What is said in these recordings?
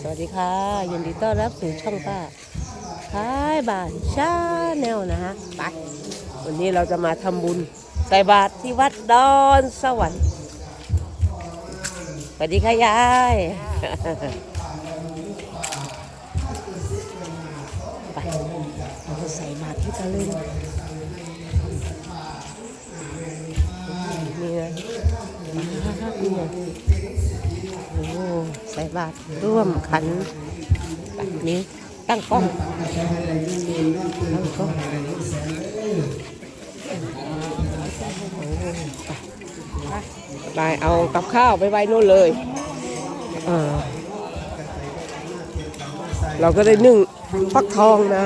สวัสดีค่ะยินดีต้อนรับสู่ช่องป้าท้ายบ้านชาแนลนะฮะไปวันนี้เราจะมาทำบุญใส่บาตรที่วัดดอนสวรรค์สวัสดีค่ะยายไปเราจะใส่บาตรที่ตะลึงนี่ไงนี่ไงโอ้ ใส่บาตรร่วมขันแบบนี้ตั้งกล้องตั้งกล้องไปเอากับข้าวไปไว้นู่นเลยเออเราก็ได้นึ่งฟักทองนะ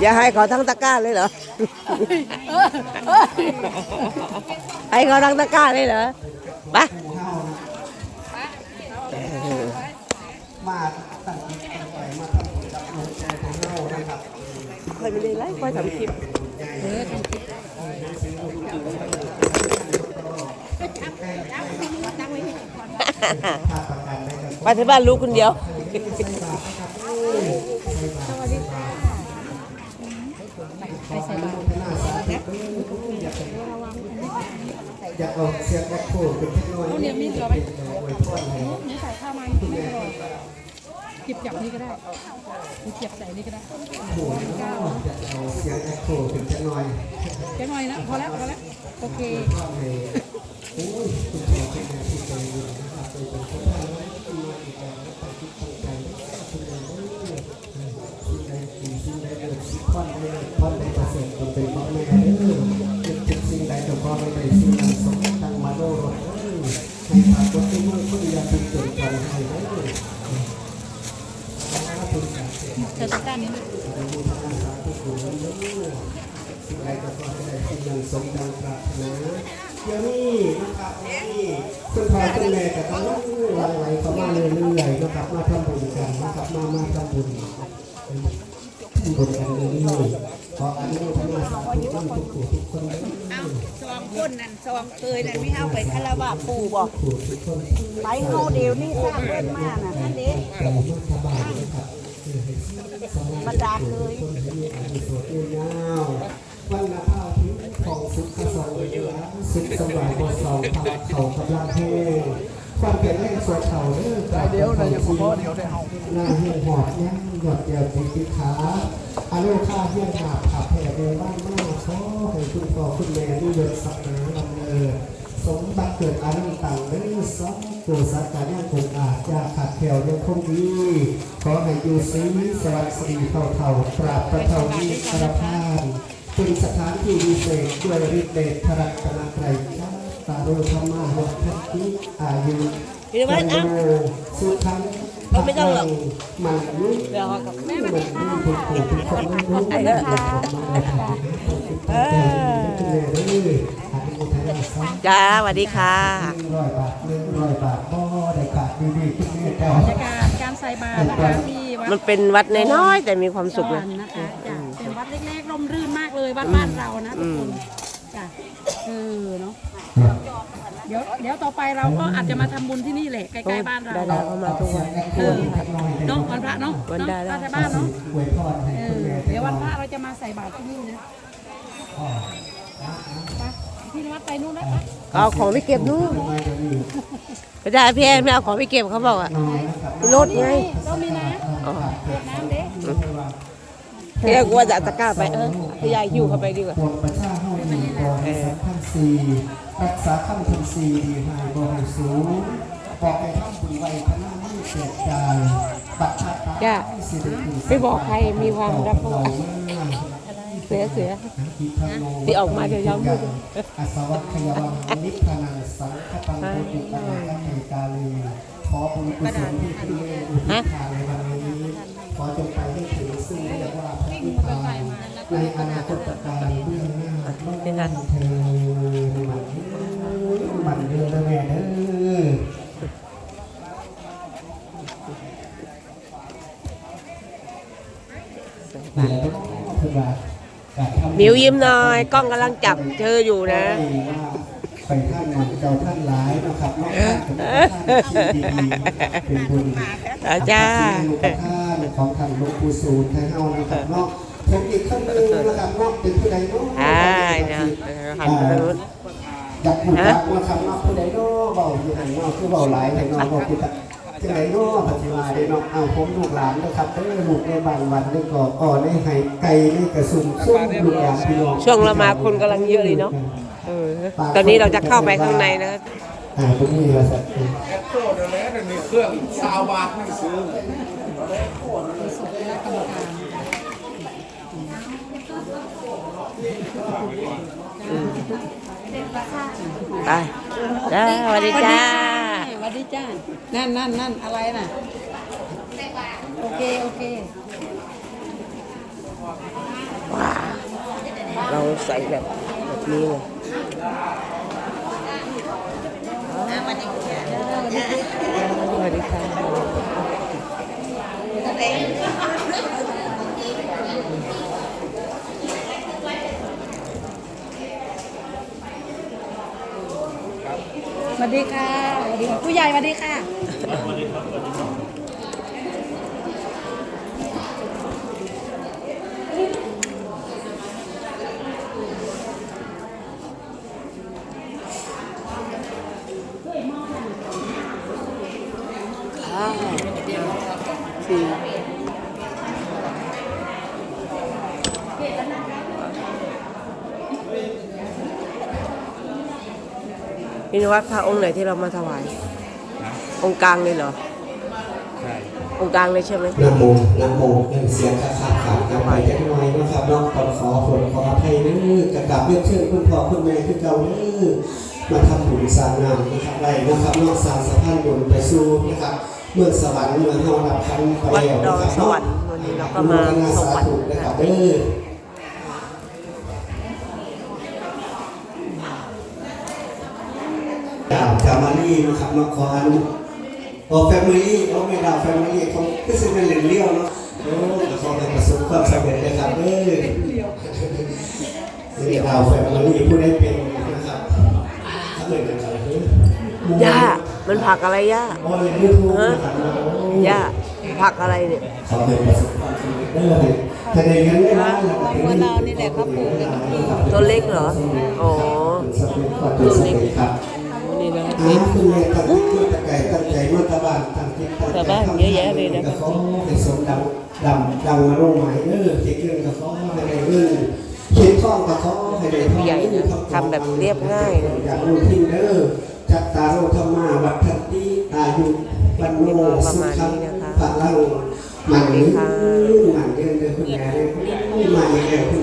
อย่าให้เขาทั้งตะกร้าเลยเหรอ ให้เขาทั้งตะกร้าเลยเหรอไปเออมาตั้งใจมาทำบุญกับหลงใจของเรานะครับคอยไม่ได้ไลฟ์ค่อยทำคลิปไปที่บ้านลูกคนเดียว อยากออกเสียงแอคโคเป็นเทคโนโลยีที่จะอวยพรให้หนูใส่ข้าวมาไม่อร่อยเก็บจับนี่ก็ได้หนูเก็บใส่นี่ก็ได้อยากเอาเสียงแอคโคเป็นเทคโนโลยีแค่หน่อยนะพอแล้วพอแล้วโอเคให้โอ้ยคุณพ่อคุณแม่ที่ใจดีนะครับโดยเป็นคนไทยที่มาอีกแล้วนะครับที่ตั้งใจคุณแม่สิ่งใดดีสิ่งใดเกิดสิ่งความได้ ความได้ประเป็นของแม่เด้อเป็นสิ่งใดจงพ่อไม่ได้สิ่งนั้นสมตั้งมาโดรเด้อให้ปรากฏที่มุ่งคุณยาเป็นเกิดกันให้เด้อเธอตะกร้านี้สิ่งใดก็ขอให้ได้สิ่งนั้นสมดังปรารถนาเดี๋ยวนี้นะครับนี่คุณพ่อคุณแม่ก็ต้องหลั่งไหลเข้ามาเรื่อยๆนะครับมาทำบุญกันนะครับมามาทำบุญบุญกัน เลยเอาสองคนนั่นสองเคยนั่นไม่เอาไปคารวะปู่บอกไปเฮาเดียวนี่สร้างเพิ่นมาน่ะนั่นเด้แต่มาสบายนะครับบรรดาเคยคนที่มีอายุโสดยืนยาววันละข้าวที่ของสุขสองเหลือสุขสบายบนสองภาเขากำลังแห้งความเปลี่ยนแปลงสวยเขาเด้อเดี๋ยวนะยังพอเดี๋ยวได้เฮาหน้าเหี่ยหอบยังหยดเดียวติดติดขา อาลูกข้าเหี่ยงหาบขับแผ่เดินบ้านมากขอให้คุณพ่อคุณแม่นี่ยศสักนาลำเนินสมบัติเกิดอารุณต่างเด้อสองตัวสักการยังคงอาจยาขาดแถวยังคงดีขอให้อยู่สีสวัสดีเท่าเท่าๆปราบประเทานี้กระพานเป็นสถานที่วิเศษด้วยฤทธิ์เดชพรัตนาไตรจ้าตาโรธรรมาหัวทักทิอายุพี่วัดอะสุขัง ไม่ต้องหรอกมันยุ่งเดี๋ยวเขากับมันยุ่งทุกผู้ทุกคนมันยุ่งไอ้เด้อเออแม่เด้ออานุโมทนาสาธุจ้าสวัสดีค่ะหนึ่งร้อยบาทหนึ่งร้อยบาทบ่ได้ขาดดีๆทุกเมื่อเจ้าบรรยากาศการใส่บาตรนะคะที่วัดมันเป็นวัดน้อยๆแต่มีความสุขสวรนะรค์นะคะจ้ะเป็นวัดเล็กๆร่มรื่นมากเลยวัดบ้านเรานะทุกคนจ้ะเออเนาะ เดี๋ยวเดี๋ยวต่อไปเราก็อาจจะมาทำบุญที่นี่แหละใกล้ๆบ้านเราดาราเขามาทุกวัน เออเนาะวันพระเนาะวันเนาะดาราบ้านบ้านเนาะอวยพรให้เอคุณอแม่เดี๋ยววันพระเราจะมาใส่บาตรที่นี่นะไปพี่นวัดไปนู่นแล้วปะเอาของไปเก็บนู่นมาเดี๋ยวนี้ไม่ได้พี่แอนไม่เอาของไปเก็บเขาบอกอะน้อยนะครับรถไง เรามีน้ำอ๋อเปิดน้ำเด้ พี่แอนกลัวจะเอาตะกร้าไปเออพี่ยายหิ้วเข้าไปดีกว่าปวดประชาห้อยมีบอลสำคัญสี่รักษาขั้นทันสี่ดีหายบริสูงบอกให้ท่านบุญไว้พนันไม่เสียใจบัตรชาตาจ้ะสิริภูไม่บอกใครมีความรักเขาเราเสือเสือที่ที่ออกมาเดี๋ยวย้ำมืออาสวัคยวังนิพพานังสังฆปังโพธิปัญญาเทกาลีขอบุญกุศลที่คุณแม่อุทิศทานในวันนี้ขอจงไปให้ถึง ซึ่งเรียกว่าพระนิพพานในอนาคตการเบื้องหน้าต้องการเธอมันมันเดินแล้วแม่เด้อนี่แหละคือว่าการทำมิวยิ้มหน่อยกล้องกำลังจับเธออยู่นะไปท่านมันเจ้าท่านหลายนะครับนอกจากจะเป็นท่านที่ดีเป็นบุญอาจ้าลูก ท่านของท่านหลวงปู่สูนไทยเฮานะครับเนาะผมอีกท่านหนึงนะครับเนาะเป็นผู้ใดเนาะอ่าเนี่ยหันไปทางนู้นอยากพูดจักนะครับเนาะผู้ใดเนาะเบาอยู่ไหนเนาะคือเบาหลายไหนเนาะบอกคือจักจังไหนเนาะปัจจุบันเนาะเอาผมลูกหลานนะครับเด้อลูกในบ้านวันได้ก่ออ่อได้ให้ไก่ได้กระสุนส้มลูกหลานพี่น้องช่วงเรามาคนกำลังเยอะเลยเนาะเออตอนนี้เราจะเข้าไปข้างในนะอ่าตรงนี้ละสัตว์โคตรเลยนะมีเครื่องซาวบาทไม่ซื้อ ไปจ้าสวัสดีจ้าสวัสดีจ้า นั่นนั่นนั่นอะไรน่ะ โอเค โอเคเราใส่แบบแบบนี้เลยสวัสดีค่ะ สวัสดีค่ะสวัสดีค่ะผู้ใหญ่สวัสดีค่ะ นี่นวัดพระองค์ไหนที่เรามาถวายองค์กลางเลยเหรอ ใช่องค์กลางเลยใช่ไหมนะโมนะโมเป็นเสียงขาขาดขาดกันไปจักหน่อยนะครับเนาะขอขอผลขออภัยเด้อกระกราบเรียกเชิญคุณพ่อคุณแม่คือเก่าเด้อมาทำบุญสร้างงามนะครับไว้นะครับนอกสร้างสะพานบุญไปสู่นะครับ เมืองสวรรค์เมืองเฮารับคันไปวัดแล้วดอนะงครับสวรรค์วันนี้เราก็มาสวรรค์นะนะครัคะบเด้อ มารีนะครับมาขออนุโอ้แฟมิลี่โอ้ไม่ดาวแฟมิลี่เขาก็ซึ่งเป็นเหรียญเลี้ยวเนาะโอ้ขอให้ประสบความสำเร็จนะครับเด้อนี่ดาวแฟมิลี่ผู้ได้เป็นนะครับถ้าเหมือนกันครับเด้อย่ามันผักอะไรย่าโอ้ยยูทูบนะครับโอ้ย่าผักอะไรเนี่ยขอให้ประสบความสำเร็จเด้อถ้าได้เงินได้ล้านแล้วก็ของเรานี่แหละเขาปลูกกันทุกทีตัวเล็กเหรอ อ๋อสำเร็จความเป็นสำ เอาคุณแม่ตั้งใจตั้งใจตั้งใจมาตะบานตั้งจิตตั้งใจชาวบ้านเยอะแยะเลยนะก็ขอให้สมดังดำดังมาลงหมายเด้อเจ็ดเรื่องก็ขอให้ได้เงินเขียนท่องก็ขอให้ได้ท่องนี่ทำแบบเรียบง่ายอย่ากรู้ทิ้งเด้อจัตตาโรธรรมาวัฏันติอายุวันโนสุขังพลังมันนี้มันเดินเด้อคุณแม่เด้อคุณ